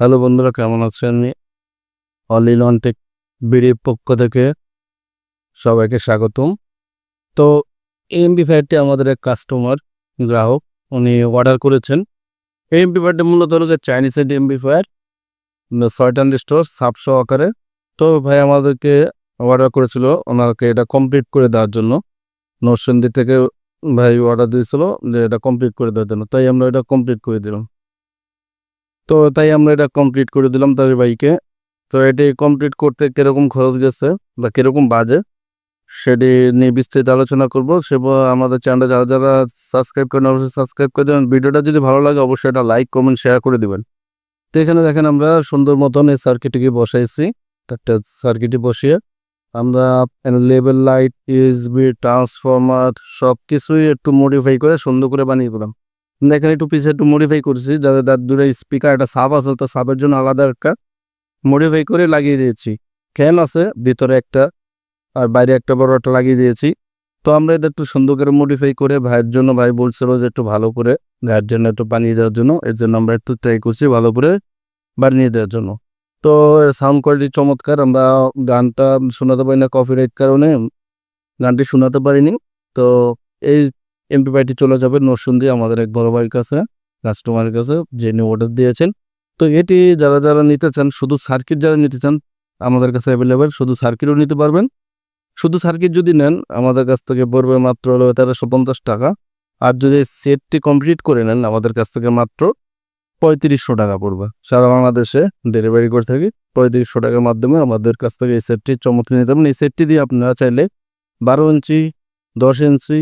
Hello বন্ধুরা, কেমন আছেন? অল ইন ওয়ান টেক বিডির পক্ষ থেকে সবাইকে স্বাগতম। তো এমবি ফায়ারটি আমাদের এক কাস্টমার গ্রাহক, উনি অর্ডার করেছেন। এমবি ফায়ারটি মূলত হলো চাইনিজের এমবি ফায়ার ছয়টান স্টোর সাপ সহকারে তো ভাই আমাদেরকে অর্ডার করেছিল, ওনাকে এটা কমপ্লিট করে দেওয়ার জন্য। নরসিংদী থেকে ভাই অর্ডার দিয়েছিল যে এটা কমপ্লিট করে দেওয়ার জন্য। তাই আমরা এটা কমপ্লিট করে দিলাম। তো তাই আমরা এটা কমপ্লিট করে দিলাম তার বাইকে তো এটি কমপ্লিট করতে কীরকম খরচ গেছে বা কীরকম বাজে সেটি নিয়ে বিস্তারিত আলোচনা করব। সে আমাদের চ্যানেলটা যারা যারা সাবস্ক্রাইব করেন, অবশ্যই সাবস্ক্রাইব করে দেবেন। ভিডিওটা যদি ভালো লাগে, অবশ্যই এটা লাইক কমেন্ট শেয়ার করে দিবেন। তো এখানে দেখেন আমরা সুন্দর মতন এই সার্কিটটিকে বসাইছি। একটা সার্কিটে বসিয়ে আমরা লেভেল লাইট ইউএসবি ট্রান্সফরমার সব কিছুই একটু মডিফাই করে সুন্দর করে বানিয়ে দিলাম। এখানে একটু পিছিয়ে একটু মডিফাই করেছি যাদের তার দূরে স্পিকার একটা সাব আছে, তো সাবের জন্য আলাদা একটা মডিফাই করে লাগিয়ে দিয়েছি। ফ্যান আছে, ভিতরে একটা আর বাইরে একটা বড় একটা লাগিয়ে দিয়েছি। তো আমরা এটা একটু সুন্দর করে মডিফাই করে ভাইয়ের জন্য, ভাই বলছিল যে একটু ভালো করে ভাইয়ের জন্য একটু বানিয়ে দেওয়ার জন্য এর জন্য আমরা একটু ট্রাই করছি ভালো করে বানিয়ে দেওয়ার জন্য। তো সাউন্ড কোয়ালিটি চমৎকার, আমরা গানটা শোনাতে পারি না কপিরাইট কারণে, গানটি শোনাতে পারিনি। তো এই এমপি চলে যাবে নরসুন্দি আমাদের এক বড় ভাইয়ের কাছে কাস্টমারের কাছে, যিনি অর্ডার দিয়েছেন। তো এটি যারা যারা নিতে চান, শুধু সার্কিট যারা নিতে চান, আমাদের কাছে অ্যাভেলেবেল শুধু সার্কিটও নিতে পারবেন। শুধু সার্কিট যদি নেন, আমাদের কাছ থেকে পড়বে মাত্র হলো তেরোশো পঞ্চাশ টাকা। আর যদি সেটটি কমপ্লিট করে নেন, আমাদের কাছ থেকে মাত্র পঁয়ত্রিশশো টাকা পড়বে। সারা বাংলাদেশে ডেলিভারি করে থাকি, পঁয়ত্রিশশো টাকার মাধ্যমে আমাদের কাছ থেকে এই সেটটি চমৎকার নিতে পারেন এই সেটটি দিয়ে আপনারা চাইলে বারো ইঞ্চি, দশ ইঞ্চি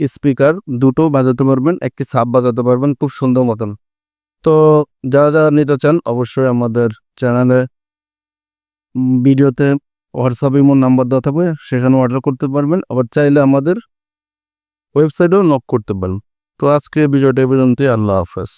স্পিকার দুটো বাজাতে পারবেন, একটি সাপ বাজাতে পারবেন খুব সুন্দর মতন। তো যারা যারা নিতে চান অবশ্যই আমাদের চ্যানেলে ভিডিওতে হোয়াটসঅ্যাপে ইমোর নাম্বার দেওয়া থাকবে সেখানে অর্ডার করতে পারবেন। আবার চাইলে আমাদের ওয়েবসাইটেও নক করতে পারেন। তো আজকে ভিডিওটা পর্যন্তই, আল্লাহ হাফেজ।